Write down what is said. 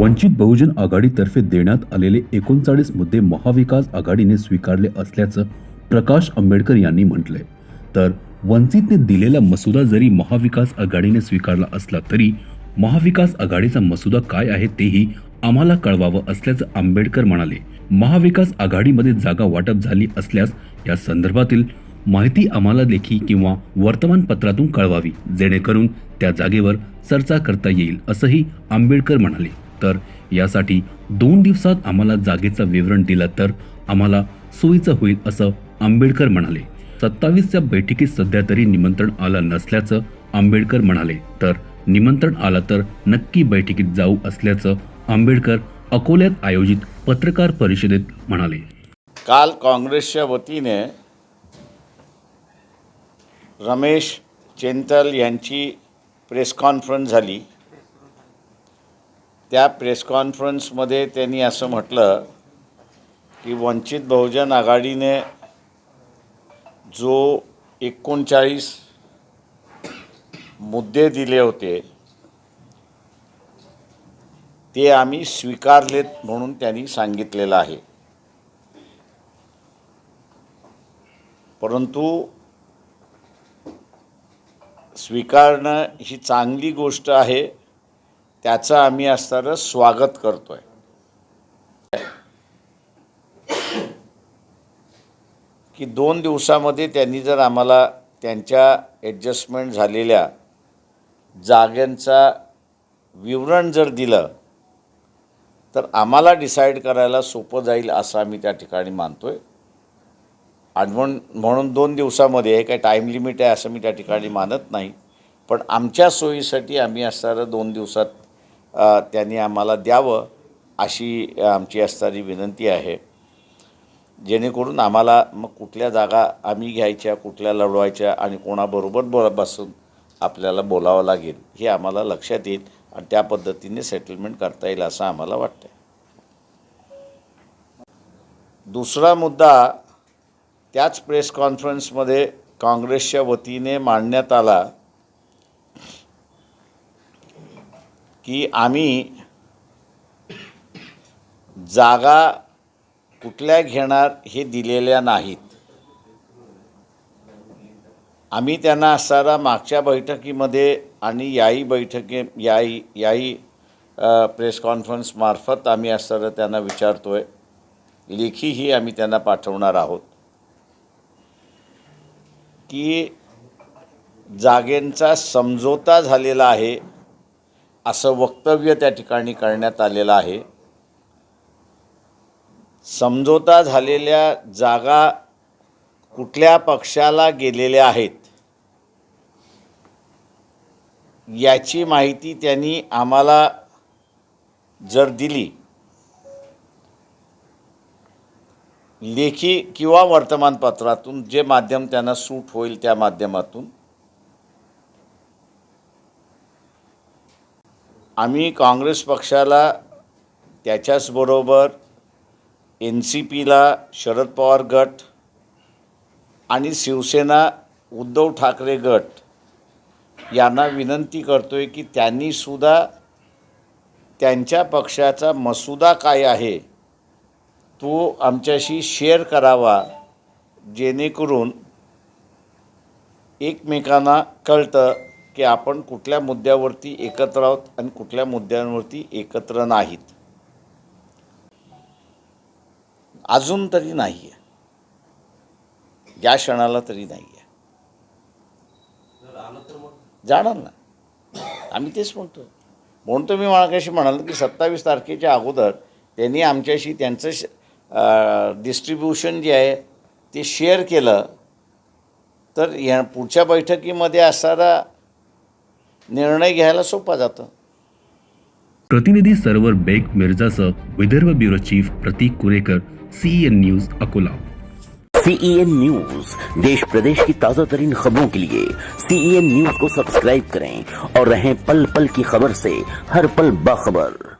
वंचित बहुजन आघाडीतर्फे देण्यात आलेले एकोणचाळीस मुद्दे महाविकास आघाडीने स्वीकारले असल्याचं प्रकाश आंबेडकर यांनी म्हटलंय. तर वंचितने दिलेला मसुदा जरी महाविकास आघाडीने स्वीकारला असला तरी महाविकास आघाडीचा मसुदा काय आहे तेही आम्हाला कळवावं असल्याचं आंबेडकर म्हणाले. महाविकास आघाडीमध्ये जागा वाटप झाली असल्यास या संदर्भातील माहिती आम्हाला लेखी किंवा वर्तमानपत्रातून कळवावी जेणेकरून त्या जागेवर चर्चा करता येईल असंही आंबेडकर म्हणाले. तर यासाठी दोन दिवसात आम्हाला जागेचं विवरण दिलं तर आम्हाला सोयीचं होईल असं आंबेडकर म्हणाले. सत्तावीसच्या बैठकीत सध्या तरी निमंत्रण आलं नसल्याचं आंबेडकर म्हणाले. तर निमंत्रण आलं तर नक्की बैठकीत जाऊ असल्याचं आंबेडकर अकोल्यात आयोजित पत्रकार परिषदेत म्हणाले. काल काँग्रेसच्या वतीने रमेश चेंतल यांची प्रेस कॉन्फरन्स झाली. त्या प्रेस कॉन्फरन्समध्ये त्यांनी असं म्हटलं की वंचित बहुजन आघाडीने जो एकोणचाळीस मुद्दे दिले होते ते आम्ही स्वीकारलेत म्हणून त्यांनी सांगितलेलं आहे. परंतु स्वीकारणं ही चांगली गोष्ट आहे. त्याचं आम्ही असणारं स्वागत करतो आहे की दोन दिवसामध्ये त्यांनी जर आम्हाला त्यांच्या ॲडजस्टमेंट झालेल्या जाग्यांचा विवरण जर दिलं तर आम्हाला डिसाईड करायला सोपं जाईल असं आम्ही त्या ठिकाणी मानतो आहे आणि म्हणून म्हणून दोन दिवसामध्ये हे काही टाईम लिमिट आहे असं मी त्या ठिकाणी मानत नाही. पण आमच्या सोयीसाठी आम्ही असणारं दोन दिवसात त्यांनी आम्हाला द्यावं अशी आमची असणारी विनंती आहे. जेणेकरून आम्हाला मग कुठल्या जागा आम्ही घ्यायच्या कुठल्या लढवायच्या आणि कोणाबरोबर बोला बसून आपल्याला बोलावं लागेल हे आम्हाला लक्षात येईल आणि त्या पद्धतीने सेटलमेंट करता येईल असं आम्हाला वाटतं दुसरा मुद्दा त्याच प्रेस कॉन्फरन्समध्ये काँग्रेसच्या वतीने मांडण्यात आला. की आम्ही जागा कुठल्या घेणार हे दिलेल्या नाहीत. आम्ही त्यांना असणारा मागच्या बैठकीमध्ये आणि याही बैठकी याही याही प्रेस कॉन्फरन्समार्फत आम्ही असणारं त्यांना विचारतो आहे लेखीही आम्ही त्यांना पाठवणार आहोत. की जागेंचा समझोता झालेला आहे. असं वक्तव्य त्या ठिकाणी करण्यात आलेलं आहे. समझोता झालेल्या जागा कुठल्या पक्षाला गेलेल्या आहेत? याची माहिती त्यांनी आम्हाला जर दिली लेखी किंवा वर्तमानपत्रातून जे माध्यम त्यांना सूट होईल त्या माध्यमातून आम्ही काँग्रेस पक्षाला त्याच्याचबरोबर एन सी पीला शरद पवार गट आणि शिवसेना उद्धव ठाकरे गट यांना विनंती करतो आहे की त्यांनीसुद्धा त्यांच्या पक्षाचा मसुदा काय आहे तो आमच्याशी शेअर करावा जेणेकरून एकमेकांना कळतं की आपण कुठल्या मुद्द्यावरती एकत्र आहोत आणि कुठल्या मुद्द्यांवरती एकत्र नाहीत. अजून तरी नाही आहे या क्षणाला तरी नाही आहे जाणार ना. आम्ही तेच म्हणतो. म्हणतो मी मागाशी म्हणालो की सत्तावीस तारखेच्या अगोदर त्यांनी आमच्याशी त्यांचं डिस्ट्रीब्युशन जे आहे ते शेअर केलं. तर या पुढच्या बैठकीमध्ये असणारा निर्णय घ्यायला सोपा जातं. प्रतिनिधी Sarvar Beg मिर्जासह Vidarbha bureau chief Pratik Kurekar CN news Akola. CEN news देश प्रदेश की ताज़ा तरीन खबरों के लिए सीईएन न्यूज़ को सब्सक्राइब करें और रहें पल पल की खबर से हर पल बाखबर।